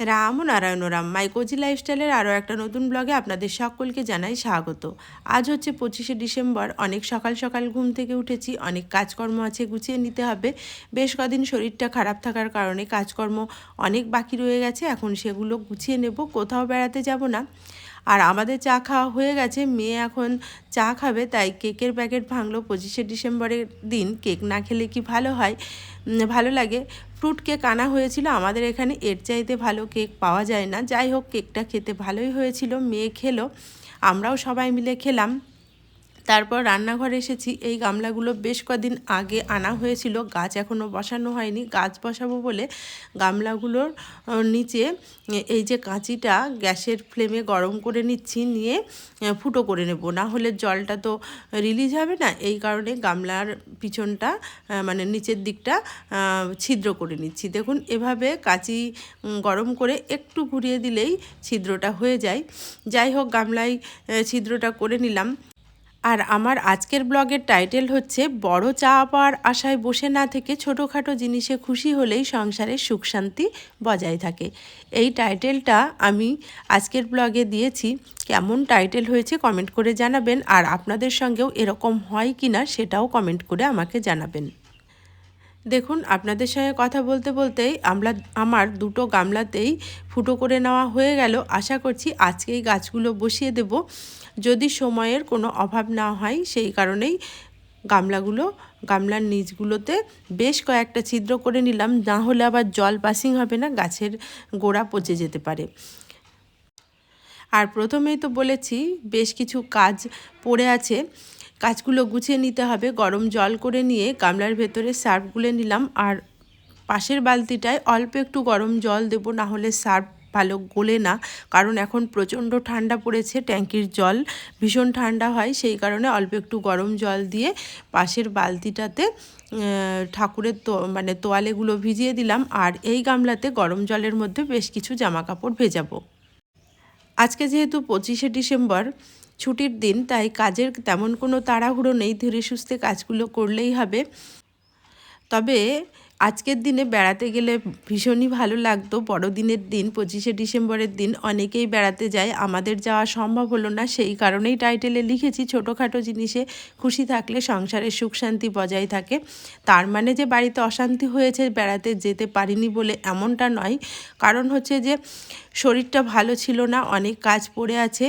রাম নারায়ণ রাম মাইকোজি লাইফস্টাইলের আরও একটা নতুন ব্লগে আপনাদের সকলকে জানাই স্বাগত। আজ হচ্ছে পঁচিশে ডিসেম্বর, অনেক সকাল সকাল ঘুম থেকে উঠেছি, অনেক কাজকর্ম আছে গুছিয়ে নিতে হবে। বেশ কদিন শরীরটা খারাপ থাকার কারণে কাজকর্ম অনেক বাকি রয়ে গেছে, এখন সেগুলো গুছিয়ে নেব, কোথাও বেড়াতে যাব না। আর আমাদের চা খাওয়া হয়ে গেছে, মেয়ে এখন চা খাবে, তাই কেকের প্যাকেট ভাঙলো। পঁচিশে ডিসেম্বরের দিন কেক না খেলে কি ভালো হয়? ভালো লাগে। ফ্রুট কেক আনা হয়েছিল। আমাদের এখানে এর চাইতে ভালো কেক পাওয়া যায় না। যাই হোক, কেকটা খেতে ভালোই হয়েছিল, মেয়ে খেলো। আমরাও সবাই মিলে খেলাম। তারপর রান্নাঘরে এসেছি। এই গামলাগুলো বেশ কদিন আগে আনা হয়েছিল। গাছ এখনও বসানো হয়নি। গাছ বসাবো বলে গামলাগুলোর নিচে এই যে কাঁচিটা গ্যাসের ফ্লেমে গরম করে নিচ্ছি, নিয়ে ফুটো করে নেব। না হলে জলটা তো রিলিজ হবে না। এই কারণে গামলার পিছনটা মানে নিচের দিকটা ছিদ্র করে নিচ্ছি। দেখুন, এভাবে কাঁচি গরম করে একটু ঘুরিয়ে দিলেই ছিদ্রটা হয়ে যায়। যাই হোক, গামলায় ছিদ্রটা করে নিলাম। আর আমার আজকের ব্লগের টাইটেল হচ্ছে, বড় চা পাওয়ার আশায় বসে না থেকে ছোটোখাটো জিনিসে খুশি হলেই সংসারের সুখ শান্তি বজায় থাকে। এই টাইটেলটা আমি আজকের ব্লগে দিয়েছি। কেমন টাইটেল হয়েছে কমেন্ট করে জানাবেন। আর আপনাদের সঙ্গেও এরকম হয় কি না সেটাও কমেন্ট করে আমাকে জানাবেন। দেখুন, আপনাদের সঙ্গে কথা বলতে বলতেই আমরা, আমার দুটো গামলাতেই ফুটো করে নেওয়া হয়ে গেল। আশা করছি আজকেই গাছগুলো বসিয়ে দেব। যদি সময়ের কোনো অভাব না হয়, সেই কারণেই গামলাগুলো, গামলার নিচগুলোতে বেশ কয়েকটা ছিদ্র করে নিলাম। না হলে আবার জল পাসিং হবে না, গাছের গোড়া পচে যেতে পারে। আর প্রথমেই তো বলেছি, বেশ কিছু কাজ পড়ে আছে। কাজগুলো গুছিয়ে নিতে হবে। গরম জল করে নিয়ে গামলার ভেতরে সার্ফ গুলে নিলাম। আর পাশের বালতিটায় অল্প একটু গরম জল দেবো, না হলে সার্ফ ভালো গোলে না। কারণ এখন প্রচণ্ড ঠান্ডা পড়েছে, ট্যাঙ্কির জল ভীষণ ঠান্ডা হয়। সেই কারণে অল্প একটু গরম জল দিয়ে পাশের বালতিটাতে ঠাকুরের তো মানে তোয়ালেগুলো ভিজিয়ে দিলাম। আর এই গামলাতে গরম জলের মধ্যে বেশ কিছু জামা কাপড় ভেজাবো। আজকে যেহেতু পঁচিশে ডিসেম্বর ছুটির দিন তাই কাজের তেমন কোনো তাড়াহুড়ো নেই। ধীরে সুস্থে কাজগুলো করলেই হবে। তবে আজকের দিনে বেড়াতে গেলে ভীষণই ভালো লাগতো। বড়দিনের দিন, পঁচিশে ডিসেম্বরের দিন অনেকেই বেড়াতে যায়। আমাদের যাওয়া সম্ভব হলো না, সেই কারণেই টাইটেলে লিখেছি ছোটোখাটো জিনিসে খুশি থাকলে সংসারের সুখ শান্তি বজায় থাকে। তার মানে যে বাড়িতে অশান্তি হয়েছে, বেড়াতে যেতে পারিনি বলে এমনটা নয়। কারণ হচ্ছে যে শরীরটা ভালো ছিল না, অনেক কাজ পড়ে আছে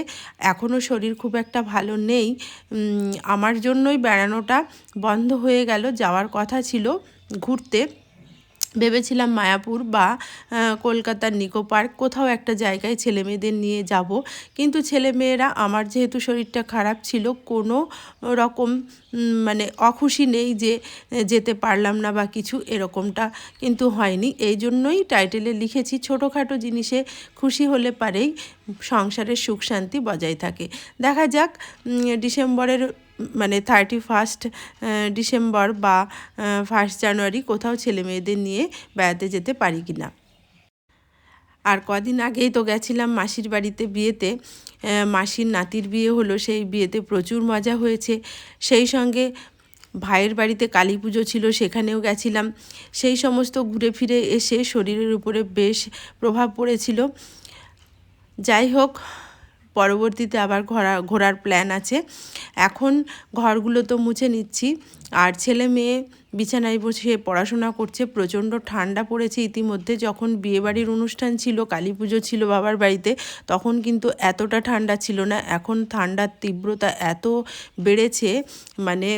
এখনও শরীর খুব একটা ভালো নেই। আমার জন্যই বেড়ানোটা বন্ধ হয়ে গেল, যাওয়ার কথা ছিল। ঘুরতে। ভেবেছিলাম মায়াপুর বা কলকাতার নিকো পার্ক কোথাও একটা জায়গায় ছেলে মেয়েদের নিয়ে যাব। কিন্তু ছেলে মেয়েরা আমার যেহেতু শরীরটা খারাপ ছিল, কোনো রকম মানে অখুশি নেই যে, যেতে পারলাম না বা কিছু এরকমটা কিন্তু হয়নি। এই জন্যই টাইটেলে লিখেছি, ছোটোখাটো জিনিসে খুশি হলে পারেই সংসারের সুখ শান্তি বজায় থাকে। দেখা যাক ডিসেম্বরের মানে থার্টি ফার্স্ট ডিসেম্বর বা ফার্স্ট জানুয়ারি কোথাও ছেলে মেয়েদের নিয়ে বেড়াতে যেতে পারি কি না? আর কদিন আগেই তো গেছিলাম মাসির বাড়িতে বিয়েতে। মাসির নাতির বিয়ে হলো, সেই বিয়েতে প্রচুর মজা হয়েছে। সেই সঙ্গে ভাইয়ের বাড়িতে কালী পুজো ছিল, সেখানেও গেছিলাম। সেই সমস্ত ঘুরে ফিরে এসে শরীরের উপরে বেশ প্রভাব পড়েছিল। যাই হোক পরবর্তীতে আবার ঘোরা, ঘোরার প্ল্যান আছে। এখন ঘরগুলো তো মুছে নিচ্ছি। আর ছেলে মেয়ে বিছানায় বসে পড়াশোনা করছে, প্রচণ্ড ঠান্ডা পড়েছে ইতিমধ্যে। যখন বিয়েবাড়ির অনুষ্ঠান ছিল, কালী পুজো ছিল বাবার বাড়িতে, তখন কিন্তু এতটা ঠান্ডা ছিল না। এখন ঠান্ডার তীব্রতা এত বেড়েছে মানে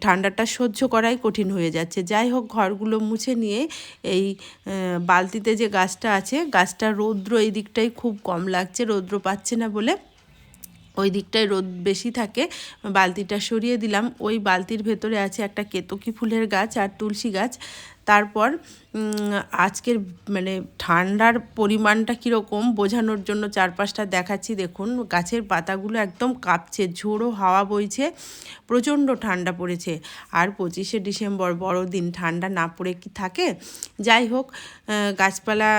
ঠান্ডাটা সহ্য করাই কঠিন হয়ে যাচ্ছে। যাই হোক, ঘরগুলো মুছে নিয়ে এই বালতিতে যে গাছটা আছে, গাছটা রৌদ্র এই দিকটাই খুব কম লাগছে, রৌদ্র পাচ্ছে না বলে। ওই দিকটায় রোদ বেশি থাকে, বালতিটা সরিয়ে দিলাম। ওই বালতির ভেতরে আছে একটা কেতকি ফুলের গাছ আর তুলসী গাছ। তারপর আজকের মানে ঠান্ডার পরিমাণটা কীরকম বোঝানোর জন্য চারপাশটা দেখাচ্ছি। দেখুন, গাছের পাতাগুলো একদম কাঁপছে, ঝোড়ো হাওয়া বইছে, প্রচণ্ড ঠান্ডা পড়েছে। আর পঁচিশে ডিসেম্বর বড়দিন, ঠান্ডা না পড়ে কি থাকে? যাই হোক গাছপালা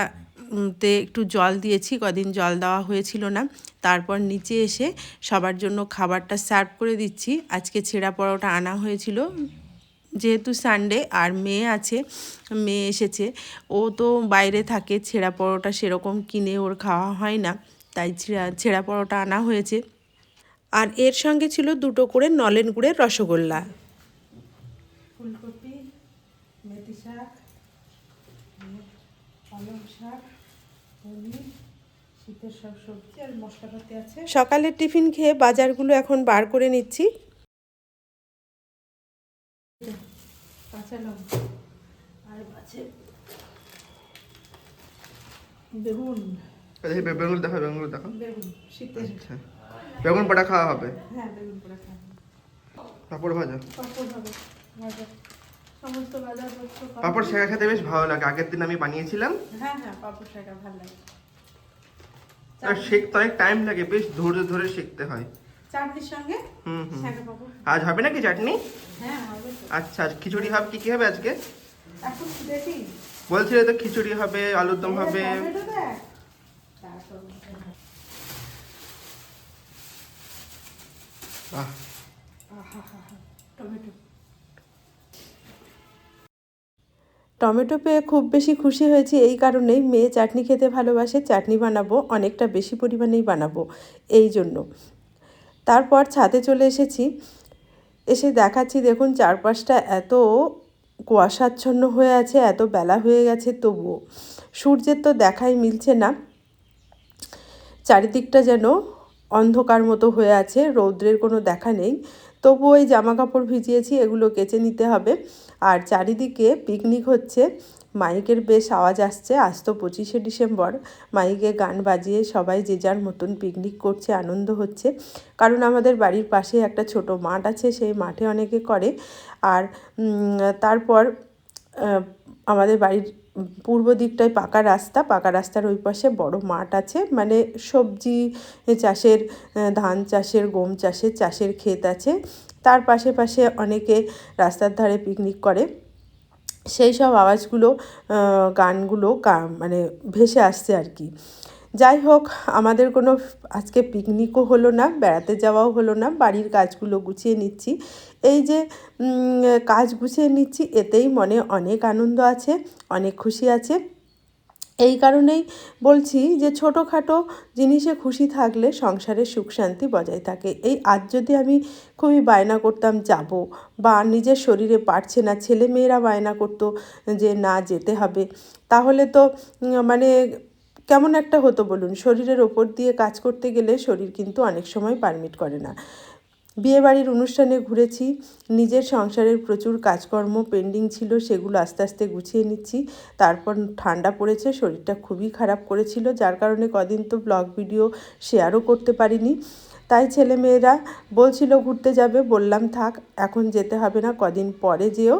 তে একটু জল দিয়েছি, কদিন জল দেওয়া হয়েছিল না। তারপর নিচে এসে সবার জন্য খাবারটা সার্ভ করে দিচ্ছি। আজকে ছেঁড়া পরোটা আনা হয়েছিল। যেহেতু সানডে আর মেয়ে আছে মেয়ে এসেছে ও তো বাইরে থাকে ছেঁড়া পরোটা সেরকম কিনে ওর খাওয়া হয় না তাই ছেঁড়া ছেঁড়া পরোটা আনা হয়েছে। আর এর সঙ্গে ছিল দুটো করে নলেন গুড়ের রসগোল্লা। ফুলকপি মেথি শাক পালং শাক পনির শীতের সব সবজি আর মশলাপাতি আছে। সকালের টিফিন খেয়ে বাজারগুলো এখন বার করে নিচ্ছি কাঁচা লঙ্কা আর আছে বেগুন। বে- বেগুন দেখো বেগুন দেখো। বেগুন শীতের আচ্ছা। বেগুন পোড়া খাওয়া হবে? হ্যাঁ বেগুন পোড়া পাপড় ভাজা? পাঁপড় হবে বাজার সমস্ত। পাপড় শেখা খেতে বেশ ভালো লাগে। আগের দিন আমি বানিয়েছিলাম। হ্যাঁ হ্যাঁ পাপড় শাকা ভালো লাগে। আর শিখতে অনেক টাইম লাগে বেশ ধৈর্য ধরে শিখতে হয়। চাটনির সঙ্গে হুম হুম। আজ হবে নাকি চাটনি? হ্যাঁ হবে আচ্ছা খিচুড়ি হবে কি কি হবে আজকে? এখন দেখি বলছিলে তো খিচুড়ি হবে আলুর দম হবে। টমেটো পেয়ে খুব বেশি খুশি হয়েছি এই কারণেই। মেয়ে চাটনি খেতে ভালোবাসে চাটনি বানাবো অনেকটা বেশি পরিমাণেই বানাবো এই জন্য। তারপর ছাদে চলে এসেছি। এসে দেখাচ্ছি দেখুন চারপাশটা এত কুয়াশাচ্ছন্ন হয়ে আছে, এত বেলা হয়ে গেছে তবুও। সূর্যের তো দেখাই মিলছে না। চারিদিকটা যেন অন্ধকার মতো হয়ে আছে, রৌদ্রের কোনো দেখা নেই। তবু ওই জামা কাপড় ভিজিয়েছি, এগুলো কেচে নিতে হবে। আর চারিদিকে পিকনিক হচ্ছে। মাইকের বেশ আওয়াজ আসছে। আজ তো পঁচিশে ডিসেম্বর। মাইকে গান বাজিয়ে সবাই যে যার মতন পিকনিক করছে, আনন্দ হচ্ছে। কারণ আমাদের বাড়ির পাশে একটা ছোট মাঠ আছে, সেই মাঠে অনেকে করে। আর তারপর আমাদের বাড়ির পূর্ব দিকটায় পাকা রাস্তা। পাকা রাস্তার ওই পাশে বড় মাঠ আছে। মানে সবজি চাষের ধান চাষের, গম চাষের চাষের ক্ষেত আছে। তার পাশে পাশে অনেকে রাস্তার ধারে পিকনিক করে। সেই সব আওয়াজগুলো গানগুলো মানে ভেসে আসছে আর কি। যাই হোক, আমাদের কোনো আজকে পিকনিকও হলো না, বেড়াতে যাওয়াও হলো না, বাড়ির কাজগুলো গুছিয়ে নিচ্ছি। এই যে কাজ গুছিয়ে নিচ্ছি, এতেই মনে অনেক আনন্দ আছে, অনেক খুশি আছে। এই কারণেই বলছি যে ছোটোখাটো জিনিসে খুশি থাকলে সংসারে সুখ শান্তি বজায় থাকে। এই আজ যদি আমি খুবই বায়না করতাম যাব বা নিজের শরীরে পারছে না, ছেলে মেয়েরা বায়না করতো যে না যেতে হবে, তাহলে তো মানে কেমন একটা হতো বলুন? শরীরের ওপর দিয়ে কাজ করতে গেলে শরীর কিন্তু অনেক সময় পারমিট করে না। বিয়েবাড়ির অনুষ্ঠানে ঘুরেছি, নিজের সংসারের প্রচুর কাজকর্ম পেন্ডিং ছিল সেগুলো আস্তে আস্তে গুছিয়ে নিচ্ছি, তারপর ঠান্ডা পড়েছে, শরীরটা খুবই খারাপ করেছিল, যার কারণে কদিন তো ব্লগ ভিডিও শেয়ারও করতে পারিনি। তাই ছেলেমেয়েরা বলছিল ঘুরতে যাবে, বললাম থাক, এখন যেতে হবে না, কদিন পরে যেও।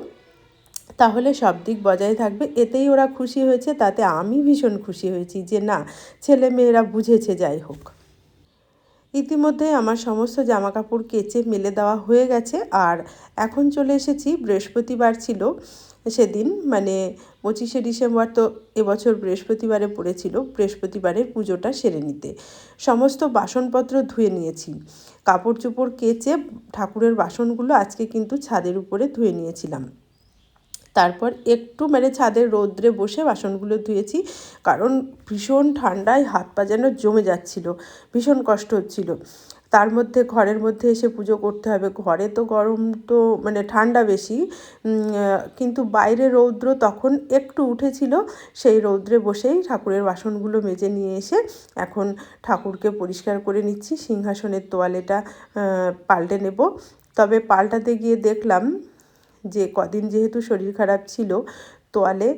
তাহলে সব দিক বজায় থাকবে, এতেই ওরা খুশি হয়েছে, তাতে আমি ভীষণ খুশি হয়েছি যে না ছেলে মেয়েরা বুঝেছে যাই হোক। ইতিমধ্যে আমার সমস্ত জামা কাপড় কেচে মেলে দেওয়া হয়ে গেছে আর এখন চলে এসেছি, বৃহস্পতিবার ছিল সেদিন মানে পঁচিশে ডিসেম্বর তো এবছর বৃহস্পতিবারে পড়েছিল, বৃহস্পতিবারের পুজোটা সেরে নিতে। সমস্ত বাসনপত্র ধুয়ে নিয়েছি। কাপড় চোপড় কেচে ঠাকুরের বাসনগুলো আজকে কিন্তু ছাদের উপরে ধুয়ে নিয়েছিলাম। তারপর একটু মানে ছাদের রৌদ্রে বসে বাসনগুলো ধুয়েছি, কারণ ভীষণ ঠান্ডায় হাত পা যেন জমে যাচ্ছিল, ভীষণ কষ্ট হচ্ছিল। তার মধ্যে ঘরের মধ্যে এসে পুজো করতে হবে, ঘরে তো গরম তো মানে ঠান্ডা বেশি কিন্তু বাইরে রৌদ্র তখন একটু উঠেছিল, সেই রৌদ্রে বসেই ঠাকুরের বাসনগুলো মেজে নিয়ে এসে এখন ঠাকুরকে পরিষ্কার করে নিচ্ছি, সিংহাসনের তোয়ালেটা পাল্টে নেব। তবে পাল্টাতে গিয়ে দেখলাম যে কদিন যেহেতু শরীর খারাপ ছিল, তোয়ালে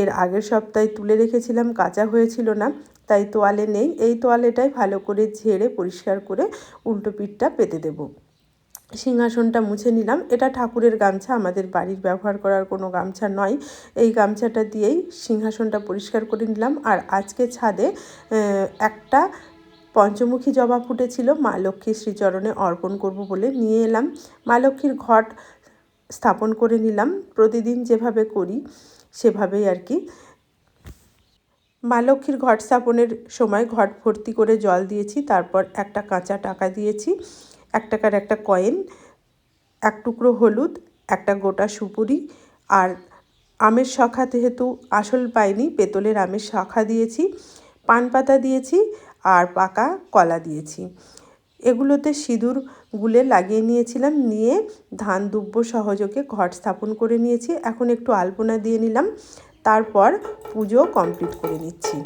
এর আগের সপ্তাহে তুলে রেখেছিলাম, কাঁচা হয়েছিল না, তাই তোয়ালে নেই। এই তোয়ালেটাই ভালো করে ঝেড়ে পরিষ্কার করে উল্টো পিঠটা পেতে দেবো। সিংহাসনটা মুছে নিলাম। এটা ঠাকুরের গামছা, আমাদের বাড়ির ব্যবহার করার কোনো গামছা নয়। এই গামছাটা দিয়েই সিংহাসনটা পরিষ্কার করে নিলাম। আর আজকে ছাদে একটা পঞ্চমুখী জবা ফুটেছিল। মা লক্ষ্মীর শ্রীচরণে অর্পণ করব বলে নিয়ে এলাম। মা লক্ষ্মীর ঘট স্থাপন করে নিলাম। প্রতিদিন যেভাবে করি, সেভাবেই আর কি। মা লক্ষ্মীর ঘট স্থাপনের সময় ঘট ভর্তি করে জল দিয়েছি, তারপর একটা কাঁচা টাকা দিয়েছি, এক টাকার একটা কয়েন, এক টুকরো হলুদ, একটা গোটা সুপুরি আর আমের শাখা যেহেতু আসল পাইনি, পেতলের আমের শাখা দিয়েছি পান পাতা দিয়েছি আর পাকা কলা দিয়েছি। এগুলোতে সিঁদুর গুলে লাগিয়ে নিয়েছিলাম, নিয়ে ধান দুব্য সহযোগে ঘট স্থাপন করে নিয়েছি। এখন একটু আলপনা দিয়ে নিলাম, তারপর পুজো কমপ্লিট করে নিচ্ছি।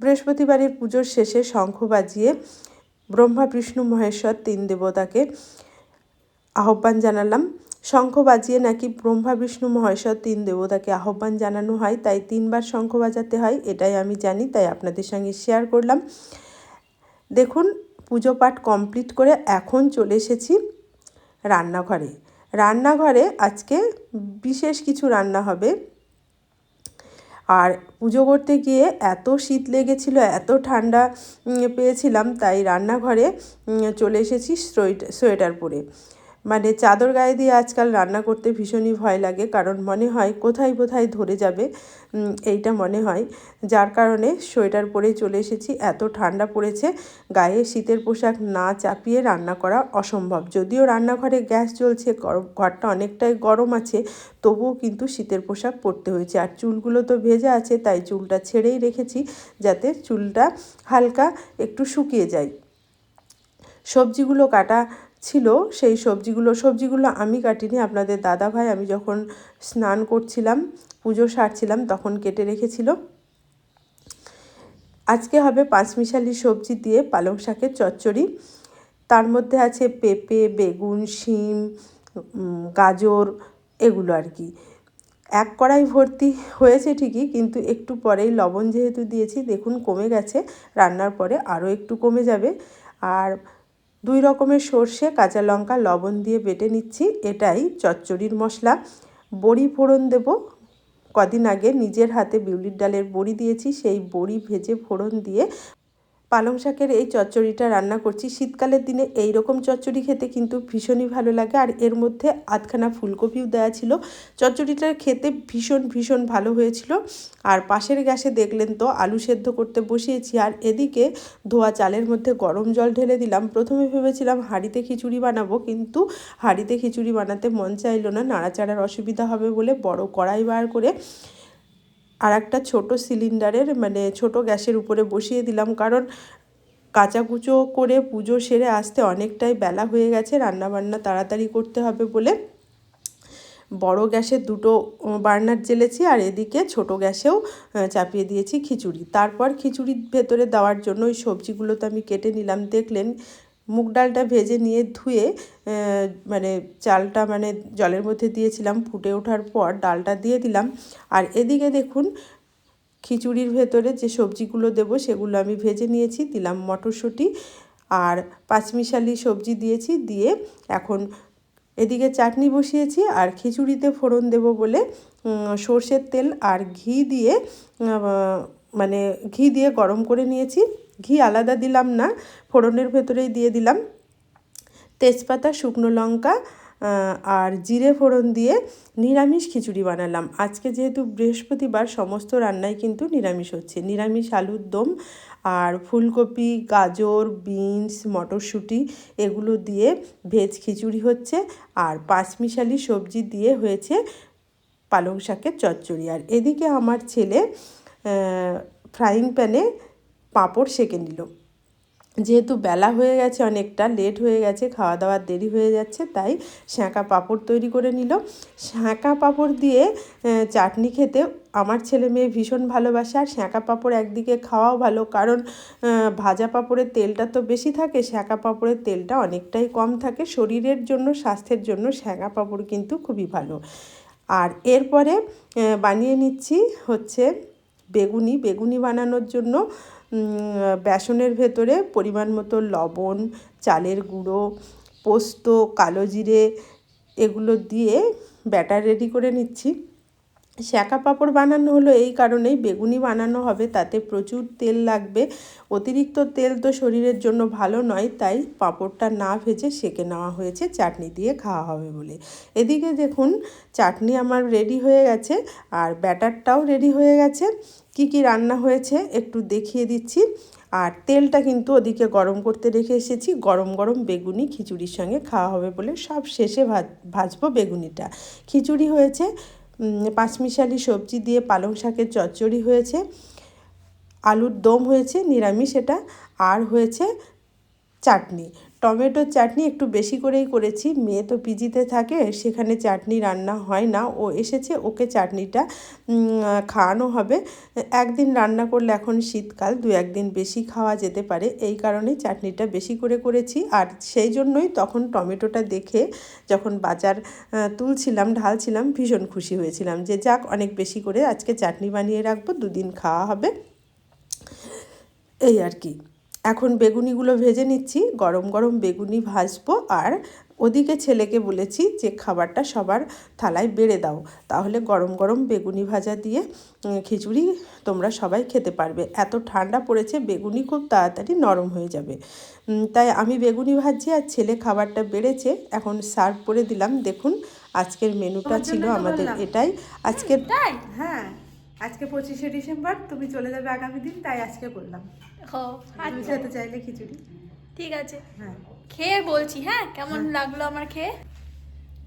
বৃহস্পতিবারের পুজোর শেষে শঙ্খ বাজিয়ে ব্রহ্মা, বিষ্ণু, মহেশ্বর তিন দেবতাকে আহ্বান জানালাম। শঙ্খ বাজিয়ে নাকি ব্রহ্মা, বিষ্ণু, মহেশ্বর তিন দেবতাকে আহ্বান জানানো হয়, তাই তিনবার শঙ্খ বাজাতে হয়, এটাই আমি জানি, তাই আপনাদের সঙ্গে শেয়ার করলাম। দেখুন, পুজো পাঠ কমপ্লিট করে এখন চলে এসেছি রান্নাঘরে। রান্নাঘরে আজকে বিশেষ কিছু রান্না হবে। আর পুজো করতে গিয়ে এত শীত লেগেছিল, এত ঠান্ডা পেয়েছিলাম, তাই রান্নাঘরে চলে এসেছি সোয়েটার পরে। মানে চাদর গায়ে দিয়ে আজকাল রান্না করতে ভীষণই ভয় লাগে, কারণ মনে হয় কোথায় কোথায় ধরে যাবে এইটা মনে হয়। যার কারণে সোয়েটার পরে চলে এসেছি, এত ঠান্ডা পড়েছে, গায়ে শীতের পোশাক না চাপিয়ে রান্না করা অসম্ভব। যদিও রান্নাঘরে গ্যাস জ্বলছে ঘরটা অনেকটাই গরম আছে, তবুও কিন্তু শীতের পোশাক পরতে হয়েছে। আর চুলগুলো তো ভেজা আছে, তাই চুলটা ছেড়েই রেখেছি, যাতে চুলটা হালকা একটু শুকিয়ে যায়। সবজিগুলো কাটা ছিল সেই সবজিগুলো সবজিগুলো আমি কাটিনি। আপনাদের দাদা ভাই, আমি যখন স্নান করছিলাম, পুজো সারছিলাম, তখন কেটে রেখেছিল। আজকে হবে পাঁচমিশালি সবজি দিয়ে পালং শাকের চচ্চড়ি। তার মধ্যে আছে পেঁপে, বেগুন, শিম গাজর, এগুলো আর কি। এক কড়াই ভর্তি হয়েছে ঠিকই, কিন্তু একটু পরেই লবণ যেহেতু দিয়েছি, দেখুন কমে গেছে, রান্নার পরে আরও একটু কমে যাবে। আর দুই রকমের সর্ষে, কাঁচা লঙ্কা, লবণ দিয়ে বেটে নিচ্ছি। এটাই চচ্চড়ির মশলা। বড়ি ফোড়ন দেব। কদিন আগে নিজের হাতে বিউলির ডালের বড়ি দিয়েছি। সেই বড়ি ভেজে ফোড়ন দিয়ে পালং শাকের এই চচ্চড়িটা রান্না করছি। শীতকালের দিনে এই রকম চচ্চড়ি খেতে কিন্তু ভীষণই ভালো লাগে। আর এর মধ্যে আধখানা ফুলকপিও দেওয়া ছিল। চচ্চড়িটা খেতে ভীষণ ভীষণ ভালো হয়েছিল। আর পাশের গ্যাসে দেখলেন তো, আলু সেদ্ধ করতে বসিয়েছি। আর এদিকে ধোয়া চালের মধ্যে গরম জল ঢেলে দিলাম। প্রথমে ভেবেছিলাম হাঁড়িতে খিচুড়ি বানাবো, কিন্তু হাঁড়িতে খিচুড়ি বানাতে মন চাইলো না। নাড়াচাড়ার অসুবিধা হবে বলে বড় কড়াই বার করে আর একটা ছোটো সিলিন্ডারের মানে ছোট গ্যাসের উপরে বসিয়ে দিলাম। কারণ কাচাকুচো করে পুজো সেরে আসতে অনেকটাই বেলা হয়ে গেছে, রান্নাবান্না তাড়াতাড়ি করতে হবে বলে। বড় গ্যাসে দুটো বার্নার জ্বেলেছি আর এদিকে ছোট গ্যাসেও চাপিয়ে দিয়েছি খিচুড়ি। তারপর খিচুড়ির ভেতরে দেওয়ার জন্য ওই সবজিগুলো তো আমি কেটে নিলাম। দেখলেন মুগ ডালটা ভেজে নিয়ে ধুয়ে মানে চালটা মানে জলের মধ্যে দিয়েছিলাম, ফুটে ওঠার পর ডালটা দিয়ে দিলাম। আর এদিকে দেখুন, খিচুড়ির ভেতরে যে সবজিগুলো দেবো সেগুলো আমি ভেজে নিয়েছি, দিলাম মটরশুঁটি আর পাঁচমিশালি সবজি দিয়েছি, দিয়ে এখন এদিকে চাটনি বসিয়েছি আর খিচুড়িতে ফোড়ন দেব বলে সর্ষের তেল আর ঘি দিয়ে মানে ঘি দিয়ে গরম করে নিয়েছি। ঘি আলাদা দিলাম না, ফোড়নের ভেতরেই দিয়ে দিলাম। তেজপাতা, শুকনো লঙ্কা আর জিরে ফোড়ন দিয়ে নিরামিষ খিচুড়ি বানালাম। আজকে যেহেতু বৃহস্পতিবার, সমস্ত রান্নাই কিন্তু নিরামিষ হচ্ছে। নিরামিষ আলুর দম আর ফুলকপি, গাজর, বিনস, মটরশুঁটি এগুলো দিয়ে ভেজ খিচুড়ি হচ্ছে। আর পাঁচমিশালি সবজি দিয়ে হয়েছে পালং শাকের চচ্চড়ি। আর এদিকে আমার ছেলে ফ্রাইং প্যানে পাঁপড় সেঁকে নিল। যেহেতু বেলা হয়ে গেছে, অনেকটা লেট হয়ে গেছে খাওয়া দাওয়ার দেরি হয়ে যাচ্ছে, তাই শ্যাঁকা পাঁপড় তৈরি করে নিল। শ্যাঁকা পাঁপড় দিয়ে চাটনি খেতে আমার ছেলে মেয়ে ভীষণ ভালোবাসে। আর শ্যাঁকা পাঁপড় একদিকে খাওয়াও ভালো, কারণ ভাজা পাঁপড়ের তেলটা তো বেশি থাকে শ্যাঁকা পাঁপড়ের তেলটা অনেকটাই কম থাকে। শরীরের জন্য, স্বাস্থ্যের জন্য শ্যাঁকা পাঁপড় কিন্তু খুবই ভালো। আর এরপরে বানিয়ে নিচ্ছি হচ্ছে বেগুনি। বেগুনি বানানোর জন্য বেসনের ভেতরে পরিমাণ মতো লবণ, চালের গুঁড়ো, পোস্ত, কালো জিরে এগুলো দিয়ে ব্যাটার রেডি করে নিচ্ছি। শ্যাকা পাঁপড় বানানো হলো এই কারণেই বেগুনি বানানো হবে, তাতে প্রচুর তেল লাগবে। অতিরিক্ত তেল তো শরীরের জন্য ভালো নয়, তাই পাঁপড়টা না ভেজে সেকে নেওয়া হয়েছে, চাটনি দিয়ে খাওয়া হবে বলে। এদিকে দেখুন, চাটনি আমার রেডি হয়ে গেছে, আর ব্যাটারটাও রেডি হয়ে গেছে। কি কি রান্না হয়েছে একটু দেখিয়ে দিচ্ছি। আর তেলটা কিন্তু ওদিকে গরম করতে রেখে এসেছি। গরম গরম বেগুনি খিচুড়ির সঙ্গে খাওয়া হবে বলে সব শেষে ভাজ, ভাজবো বেগুনিটা। খিচুড়ি হয়েছে পাঁচমিশালি সবজি দিয়ে পালং শাকের চচ্চড়ি হয়েছে, আলুর দম হয়েছে, নিরামিষ এটা। আর হয়েছে চাটনি। টমেটোর চাটনি একটু বেশি করেই করেছি। মেয়ে তো পিজিতে থাকে, সেখানে চাটনি রান্না হয় না। ও এসেছে, ওকে চাটনিটা খাওয়ানো হবে। একদিন রান্না করলে এখন শীতকাল, দু একদিন বেশি খাওয়া যেতে পারে। এই কারণেই চাটনিটা বেশি করে করেছি। আর সেই জন্যই তখন টমেটোটা দেখে যখন বাজার তুলছিলাম, ঢালছিলাম, ভীষণ খুশি হয়েছিলাম যে যাক, অনেক বেশি করে আজকে চাটনি বানিয়ে রাখব, দুদিন খাওয়া হবে। এই আর কি। এখন বেগুনিগুলো ভেজে নিচ্ছি গরম গরম বেগুনি ভাজবো আর ওদিকে ছেলেকে বলেছি যে খাবারটা সবার থালায় বেড়ে দাও তাহলে গরম গরম বেগুনি ভাজা দিয়ে খিচুড়ি তোমরা সবাই খেতে পারবে। এত ঠান্ডা পড়েছে বেগুনি খুব তাড়াতাড়ি নরম হয়ে যাবে। তাই আমি বেগুনি ভাজছি আর ছেলে খাবারটা বেড়েছে এখন সার্ভ করে দিলাম। দেখুন আজকের মেনুটা ছিল আমাদের এটাই। আজকের হ্যাঁ। আজকে পঁচিশে ডিসেম্বর তুমি চলে যাবে আগামী দিন তাই আজকে করলাম আচ্ছা। খেতে চাইলে খিচুড়ি। ঠিক আছে। হ্যাঁ। খেয়ে বলছি হ্যাঁ? কেমন লাগল আমার খেয়ে?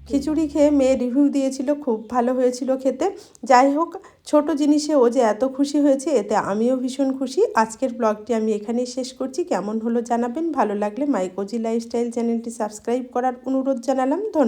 খিচুড়ি খেয়ে মেয়ে রিভিউ দিয়েছিল খুব ভালো হয়েছিল খেতে। যাই হোক ছোট জিনিসে ও যে এত খুশি হয়েছে এতে আমিও ভীষণ খুশি। আজকের ব্লগটি আমি এখানেই শেষ করছি। কেমন হলো জানাবেন ভালো লাগলে মাইকোজি লাইফস্টাইল চ্যানেলটি সাবস্ক্রাইব করার অনুরোধ জানালাম। ধন্যবাদ।